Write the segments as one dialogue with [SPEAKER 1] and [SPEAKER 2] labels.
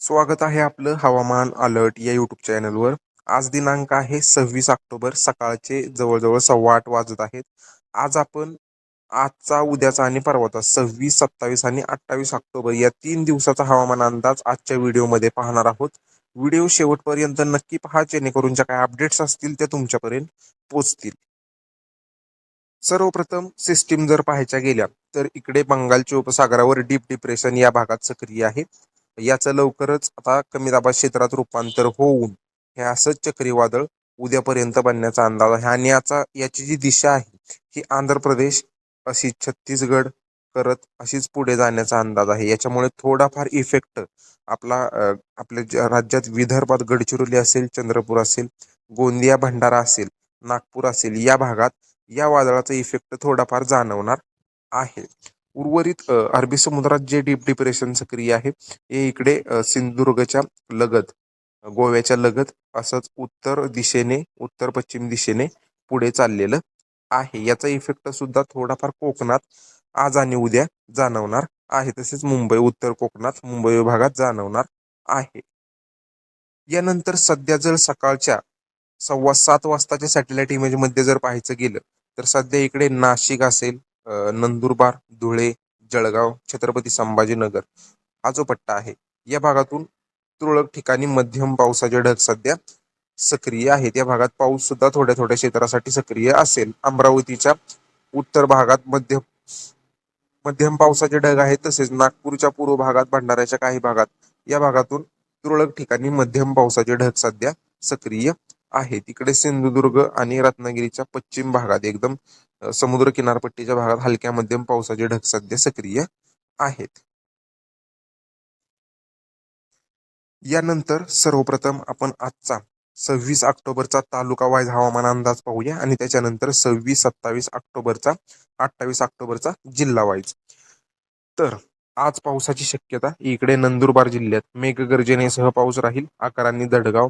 [SPEAKER 1] स्वागत आहे आपलं हवामान अलर्ट या यूट्यूब चॅनलवर. आज दिनांक आहे सव्वीस ऑक्टोबर सकाळचे जवळजवळ सव्वा आठ वाजत आहेत. आज आपण आजचा उद्याचा आणि परवाचा सव्वीस सत्तावीस आणि अठ्ठावीस ऑक्टोबर या तीन दिवसाचा हवामान अंदाज आजच्या व्हिडिओमध्ये पाहणार आहोत. व्हिडिओ शेवटपर्यंत नक्की पहा जेणेकरून ज्या काही अपडेट्स असतील त्या तुमच्यापर्यंत पोचतील सर्वप्रथम सिस्टीम जर पाहायच्या गेल्या तर इकडे बंगालच्या उपसागरावर डीप डिप्रेशन या भागात सक्रिय आहे. याचं लवकरच आता कमी दाबात क्षेत्रात रूपांतर होऊन हे असंच चक्रीवादळ उद्यापर्यंत बनण्याचा अंदाज आहे. आणि याचा याची जी दिशा आहे ही आंध्र प्रदेश अशी छत्तीसगड करत अशीच पुढे जाण्याचा अंदाज आहे. याच्यामुळे थोडाफार इफेक्ट आपला आपल्या ज्या राज्यात विदर्भात गडचिरोली असेल चंद्रपूर असेल गोंदिया भंडारा असेल नागपूर असेल या भागात या वादळाचा इफेक्ट थोडाफार जाणवणार आहे. उर्वरित अरबी समुद्रात जे डीप डिप्रेशन सक्रिय आहे हे इकडे सिंधुदुर्गच्या लगत गोव्याच्या लगत असंच उत्तर दिशेने उत्तर पश्चिम दिशेने पुढे चाललेलं आहे. याचा इफेक्ट सुद्धा थोडाफार कोकणात आज आणि उद्या जाणवणार आहे. तसेच मुंबई उत्तर कोकणात मुंबई विभागात जाणवणार आहे. यानंतर सध्या जर सकाळच्या सव्वा सात वाजताच्या सॅटेलाइट इमेजमध्ये जर पाहायचं गेलं तर सध्या इकडे नाशिक असेल नंदुरबार धुळे जळगाव छत्रपती संभाजीनगर हा जो पट्टा आहे या भागातून तुरळक ठिकाणी मध्यम पावसाचे ढग सध्या सक्रिय आहेत. या भागात पाऊस सुद्धा थोड्या थोड्या क्षेत्रासाठी सक्रिय असेल. अमरावतीच्या उत्तर भागात मध्य मध्यम पावसाचे ढग आहेत तसेच नागपूरच्या पूर्व भागात भंडाऱ्याच्या काही भागात या भागातून तुरळक ठिकाणी मध्यम पावसाचे ढग सध्या सक्रिय आहेत. इकडे सिंधुदुर्ग आणि रत्नागिरीच्या पश्चिम भागात एकदम समुद्र किनारपट्टीच्या भागात हलक्या मध्यम पावसाचे ढग सध्या सक्रिय आहेत. यानंतर सर्वप्रथम आपण आजचा सव्वीस ऑक्टोबरचा तालुका वाईज हवामान अंदाज पाहूया आणि त्याच्यानंतर सव्वीस सत्तावीस ऑक्टोबरचा अठ्ठावीस ऑक्टोबरचा जिल्हा वाईज. तर आज पावसाची शक्यता इकडे नंदुरबार जिल्ह्यात मेघगर्जनेसह पाऊस राहील आकारांनी दडगाव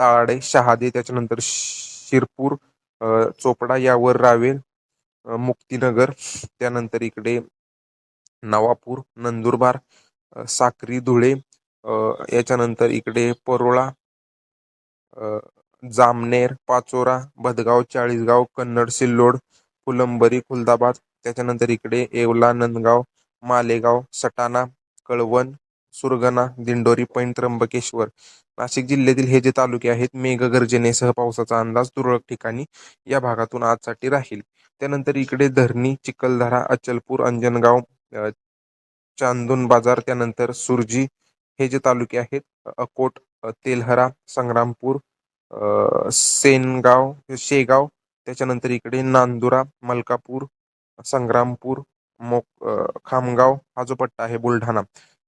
[SPEAKER 1] ताळे शहादे त्याच्यानंतर शिरपूर चोपडा यावर रावेल मुक्तीनगर त्यानंतर इकडे नवापूर नंदुरबार साक्री धुळे याच्यानंतर इकडे परोळा जामनेर पाचोरा भदगाव चाळीसगाव कन्नड सिल्लोड फुलंबरी खुलदाबाद त्याच्यानंतर इकडे येवला नंदगाव मालेगाव सटाणा कळवण सुरगणा दिंडोरी पैन त्र्यंबकेश्वर. नाशिक जिल्ह्यातील हे जे तालुके आहेत मेघगर्जनेसह पावसाचा अंदाज तुरळक ठिकाणी या भागातून आजसाठी राहील. त्यानंतर इकडे धरणी चिखलदरा अचलपूर अंजनगाव चांदून बाजार त्यानंतर सुरजी हे जे तालुके आहेत अकोट तेलहरा संग्रामपूर सेनगाव शेगाव त्याच्यानंतर इकडे नांदुरा मलकापूर संग्रामपूर मोक खामगाव हा जो पट्टा आहे बुलढाणा.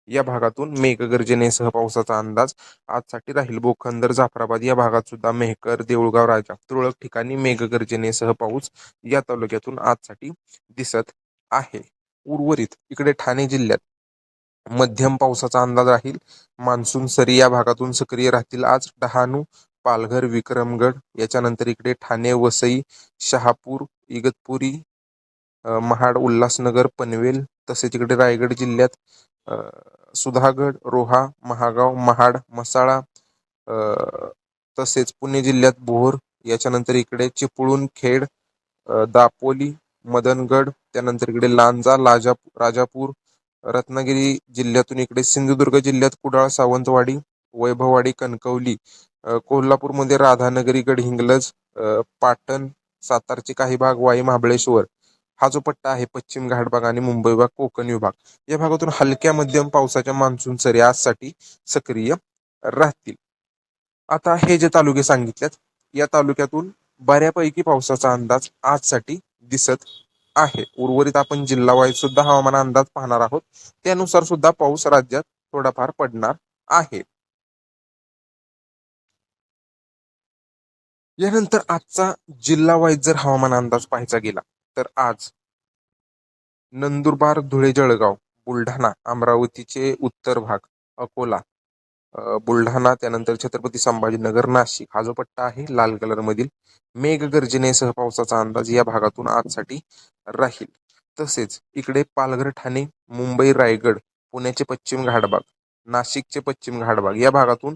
[SPEAKER 1] या भागातून मेघगर्जनेसह पावसाचा अंदाज. आजसाठी राहील बोखंदर जाफराबाद या भागात सुद्धा मेहकर देऊळगाव राजा तुरळक ठिकाणी मेघगर्जनेसह पाऊस या तालुक्यातून आजसाठी दिसत आहे. उर्वरित इकडे ठाणे जिल्ह्यात मध्यम पावसाचा अंदाज राहील. मान्सून सरी या भागातून सक्रिय राहतील आज. डहाणू पालघर विक्रमगड याच्यानंतर इकडे ठाणे वसई शहापूर इगतपुरी महाड उल्हासनगर पनवेल तसेच इकडे रायगड जिल्ह्यात सुधागड रोहा महागाव महाड मसाळा तसेच पुणे जिल्ह्यात भोर याच्यानंतर इकडे चिपळूण खेड दापोली मदनगड त्यानंतर इकडे लांजा लाजा राजापूर रत्नागिरी जिल्ह्यातून इकडे सिंधुदुर्ग जिल्ह्यात कुडाळ सावंतवाडी वैभववाडी कणकवली कोल्हापूरमध्ये राधानगरी गडहिंग्लज हिंगलज पाटण सातारचे काही भाग वाई महाबळेश्वर हा जो पट्टा आहे पश्चिम घाट भाग आणि मुंबई भाग कोकण विभाग या भागातून हलक्या मध्यम पावसाच्या मान्सून सरी आजसाठी सक्रिय राहतील. आता हे जे तालुके सांगितलेत या तालुक्यातून बऱ्यापैकी पावसाचा अंदाज आजसाठी दिसत आहे. उर्वरित आपण जिल्हावाईज सुद्धा हवामान अंदाज पाहणार आहोत. त्यानुसार सुद्धा पाऊस राज्यात थोडाफार पडणार आहे. यानंतर आजचा जिल्हावाईज जर हवामान अंदाज पाहायचा गेला तर आज नंदुरबार धुळे जळगाव बुलढाणा अमरावतीचे उत्तर भाग अकोला बुलढाणा त्यानंतर छत्रपती संभाजीनगर नाशिक. हा जो पट्टा आहे लाल कलर मधील मेघगर्जनेसह पावसाचा अंदाज या भागातून आजसाठी राहील. तसेच इकडे पालघर ठाणे मुंबई रायगड पुण्याचे पश्चिम घाटभाग नाशिकचे पश्चिम घाटभाग या भागातून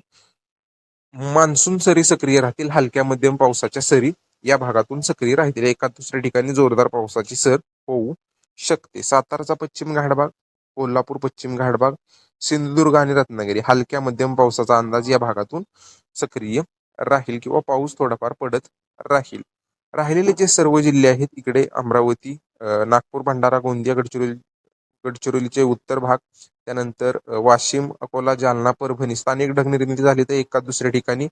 [SPEAKER 1] मान्सून सरी सक्रिय राहतील. हलक्या मध्यम पावसाच्या सरी या भागातून सक्रिय राहतील. एका दुसऱ्या ठिकाणी जोरदार पावसाची सर होऊ शकते. सातारचा पश्चिम घाटभाग कोल्हापूर पश्चिम घाटभाग सिंधुदुर्ग आणि रत्नागिरी हलक्या मध्यम पावसाचा अंदाज या भागातून सक्रिय राहील किंवा पाऊस थोडाफार पडत राहील. राहिलेले जे सर्व जिल्हे आहेत इकडे अमरावती नागपूर भंडारा गोंदिया गडचिरोली गडचिरोलीचे उत्तर भाग त्यानंतर वाशिम अकोला जालना परभणी. स्थानिक ढगनिर्मिती झाली तर एका दुसऱ्या ठिकाणी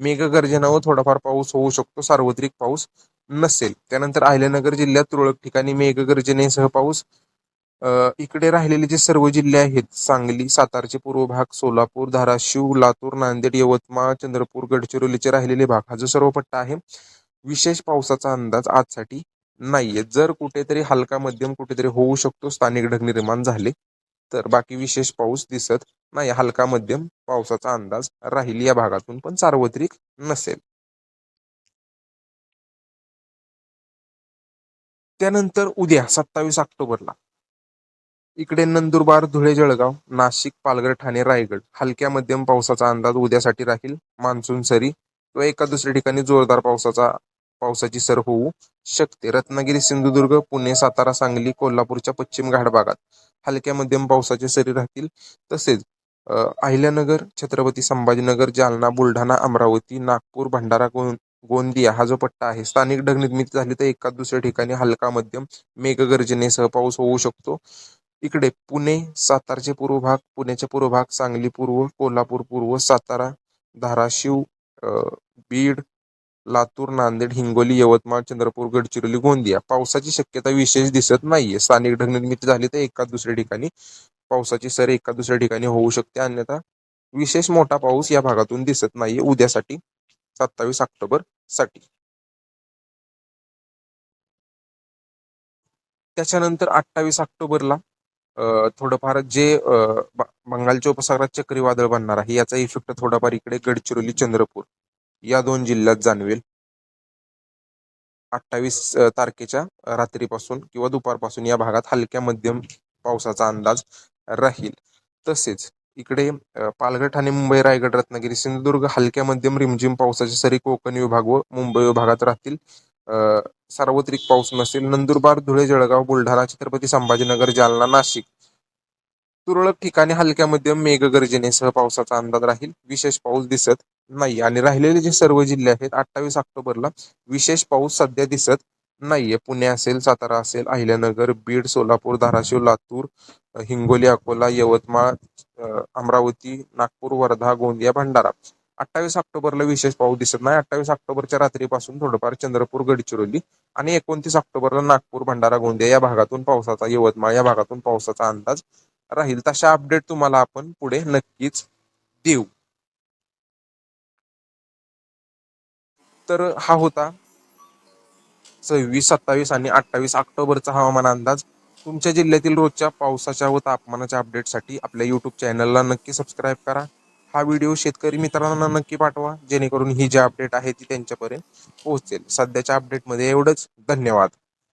[SPEAKER 1] मेघगर्जना व थोडाफार पाऊस होऊ शकतो सार्वत्रिक पाऊस नसेल. त्यानंतर अहिल्यानगर जिल्ह्यात तुरळक ठिकाणी मेघगर्जनेसह पाऊस. इकडे राहिलेले जे सर्व जिल्हे आहेत सांगली सातारचे पूर्व भाग सोलापूर धाराशिव लातूर नांदेड यवतमाळ चंद्रपूर गडचिरोलीचे राहिलेले भाग हा जो सर्व पट्टा आहे विशेष पावसाचा अंदाज आजसाठी नाहीये. जर कुठेतरी हलका मध्यम कुठेतरी होऊ शकतो स्थानिक ढग निर्माण झाले तर बाकी विशेष पाऊस दिसत नाही. हलका मध्यम पावसाचा अंदाज राहील या भागातून पण सार्वत्रिक नसेल. त्यानंतर उद्या सत्तावीस ऑक्टोबरला इकडे नंदुरबार धुळे जळगाव नाशिक पालघर ठाणे रायगड हलक्या मध्यम पावसाचा अंदाज उद्यासाठी राहील. मान्सून सरी किंवा एका दुसऱ्या ठिकाणी जोरदार पावसाचा पावसाची सर होऊ शकते. रत्नागिरी सिंधुदुर्ग पुणे सातारा सांगली कोल्हापूरच्या पश्चिम घाट भागात हलक्या मध्यम पावसाचे सरी राहतील. तसेच अहिल्यानगर छत्रपती संभाजीनगर जालना बुलढाणा अमरावती नागपूर भंडारा गोंदिया हा जो पट्टा आहे स्थानिक ढग निर्मिती झाली तर एका दुसऱ्या ठिकाणी हलका मध्यम मेघगर्जनेसह पाऊस होऊ शकतो. इकडे पुणे सातारचे पूर्व भाग पुण्याचे पूर्व भाग सांगली पूर्व कोल्हापूर पूर्व सातारा धाराशिव बीड लातूर नांदेड हिंगोली यवतमाळ चंद्रपूर गडचिरोली गोंदिया. पावसाची शक्यता विशेष दिसत नाहीये. स्थानिक ढगनिर्मिती झाली तर एका दुसऱ्या ठिकाणी पावसाची सर एका दुसऱ्या ठिकाणी होऊ शकते. अन्यथा विशेष मोठा पाऊस या भागातून दिसत नाहीये. उद्यासाठी सत्तावीस ऑक्टोबरसाठी. त्याच्यानंतर अठ्ठावीस ऑक्टोबरला थोडंफार जे बंगालच्या उपसागरात चक्रीवादळ बनणार आहे याचा इफेक्ट थोडाफार इकडे गडचिरोली चंद्रपूर. या दोन जिल्ह्यात जाणवेल. अठ्ठावीस तारखेच्या रात्रीपासून किंवा दुपारपासून या भागात हलक्या मध्यम पावसाचा अंदाज राहील. तसेच इकडे पालघर ठाणे मुंबई रायगड रत्नागिरी सिंधुदुर्ग हलक्या मध्यम रिमझिम पावसाचे सरी कोकण विभाग व मुंबई विभागात राहतील. सार्वत्रिक पाऊस नसेल नंदुरबार धुळे जळगाव बुलढाणा छत्रपती संभाजीनगर जालना नाशिक तुरळक ठिकाणी हलक्या मध्यम मेघगर्जनेसह पावसाचा अंदाज राहील. विशेष पाऊस दिसत नाही आणि राहिलेले जे सर्व जिल्हे आहेत अठ्ठावीस ऑक्टोबरला विशेष पाऊस सध्या दिसत नाहीये. पुणे असेल सातारा असेल अहिल्यानगर बीड सोलापूर धाराशिव लातूर हिंगोली अकोला यवतमाळ अमरावती नागपूर वर्धा गोंदिया भंडारा. अठ्ठावीस ऑक्टोबरला विशेष पाऊस दिसत नाही. अठ्ठावीस ऑक्टोबरच्या रात्रीपासून थोडंफार चंद्रपूर गडचिरोली आणि एकोणतीस ऑक्टोबरला नागपूर भंडारा गोंदिया या भागातून पावसाचा यवतमाळ या भागातून पावसाचा अंदाज राहील. तशा अपडेट तुम्हाला आपण पुढे नक्कीच देऊ. तर हा होता सव्वीस सत्तावीस आणि अठ्ठावीस ऑक्टोबरचा हवामान अंदाज. तुमच्या जिल्ह्यातील रोजच्या पावसाच्या व तापमानाच्या अपडेटसाठी आपल्या यूट्यूब चॅनलला नक्की सबस्क्राईब करा. हा व्हिडिओ शेतकरी मित्रांना नक्की पाठवा जेणेकरून ही जी अपडेट आहे ती त्यांच्यापर्यंत पोहोचेल. सध्याच्या अपडेटमध्ये एवढंच. धन्यवाद.